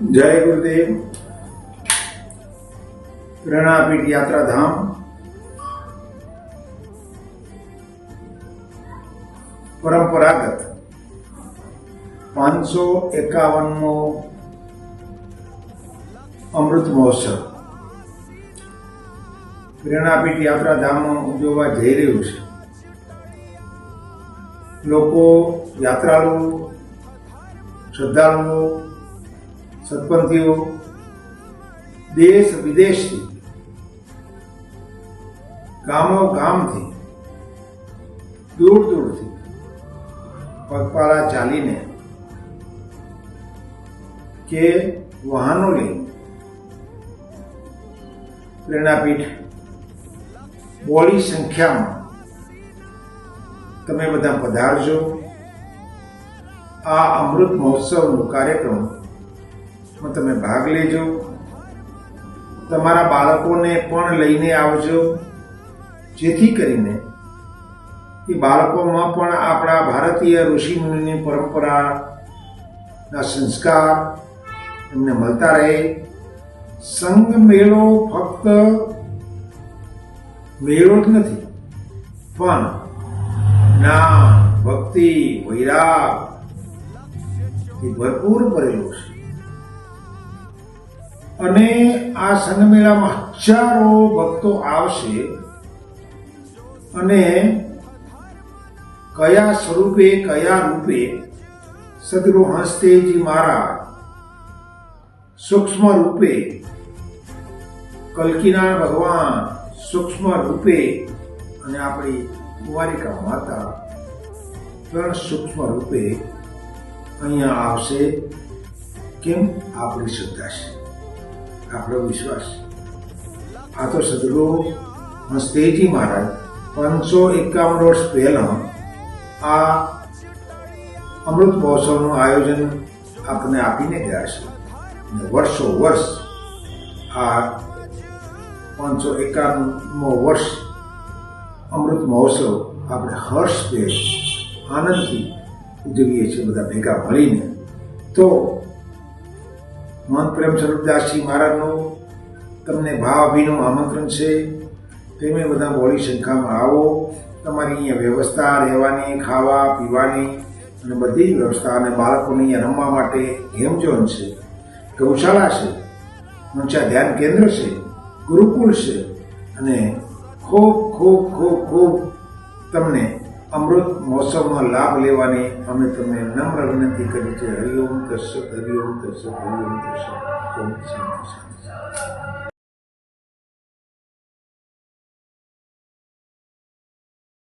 જય ગુરુદેવ. યાત્રા યાત્રાધામ. પરંપરાગત પાંચસો એકાવનમો અમૃત મહોત્સવ. પ્રેરણાપીઠ યાત્રાધામમાં ઉજવવા જઈ રહ્યું છે. લોકો યાત્રાળુઓ, શ્રદ્ધાળુઓ સત્પંથીઓ દેશ વિદેશથી ગામો ગામથી દૂર દૂરથી પગપાળા ચાલીને કે વાહનો લઈને પ્રેરણાપીઠ બોડી સંખ્યામાં તમે બધા પધારજો. આ અમૃત મહોત્સવનો કાર્યક્રમમાં તમે ભાગ લેજો. તમારા બાળકોને પણ લઈને આવજો. જેથી કરીને એ બાળકોમાં પણ આપણા ભારતીય ઋષિમુનિની પરંપરાના સંસ્કાર એમને મળતા રહે. સંઘ મેળો ફક્ત મેળો જ નથી, પણ જ્ઞાન, ભક્તિ, વૈરાગ એ ભરપૂર ભરેલો છે. અને આ સંગમેળામાં હજારો ભક્તો આવશે અને કયા સ્વરૂપે, કયા રૂપે સદગુરુ હંસદેવજી મહારાજ સૂક્ષ્મ રૂપે કલ્કીના ભગવાન સૂક્ષ્મ રૂપે અને આપણી કુંવારિકા માતા પણ સૂક્ષ્મ રૂપે અહીંયા આવશે. કેમ? આપણી શ્રદ્ધા છે. આપણો વિશ્વાસ. આ તો સદગુરુ હસ્તેજી મહારાજ પાંચસો એકાવન વર્ષ પહેલા આ અમૃત મહોત્સવનું આયોજન આપણને આપીને ગયા છે. વર્ષો વર્ષ આ પાંચસો એકાવનમો વર્ષ અમૃત મહોત્સવ આપણે હર્ષભેર આનંદથી ઉજવીએ છીએ, બધા ભેગા મળીને. તો મહંત પ્રેમ સ્વરૂપદાસજી મહારાજનું તમને ભાવભીનું આમંત્રણ છે. તમે બધા બોડી સંખ્યામાં આવો. તમારી અહીંયા વ્યવસ્થા, રહેવાની, ખાવા, પીવાની અને બધી જ વ્યવસ્થા અને બાળકોને અહીંયા રમવા માટે ગેમ ઝોન છે, ગૌશાળા છે ઊંચા ધ્યાન કેન્દ્ર છે, ગુરુકુળ છે અને ખૂબ ખૂબ ખૂબ ખૂબ તમને અમૃત મહોત્સવમાં લાભ લેવાની અમે તમને નમ્ર વિનંતી કરી છે. હરિઓમ તસ્સત હરિઓમ તસ્સત હરિઓમ તસ્સત ઓમ શાંતિ.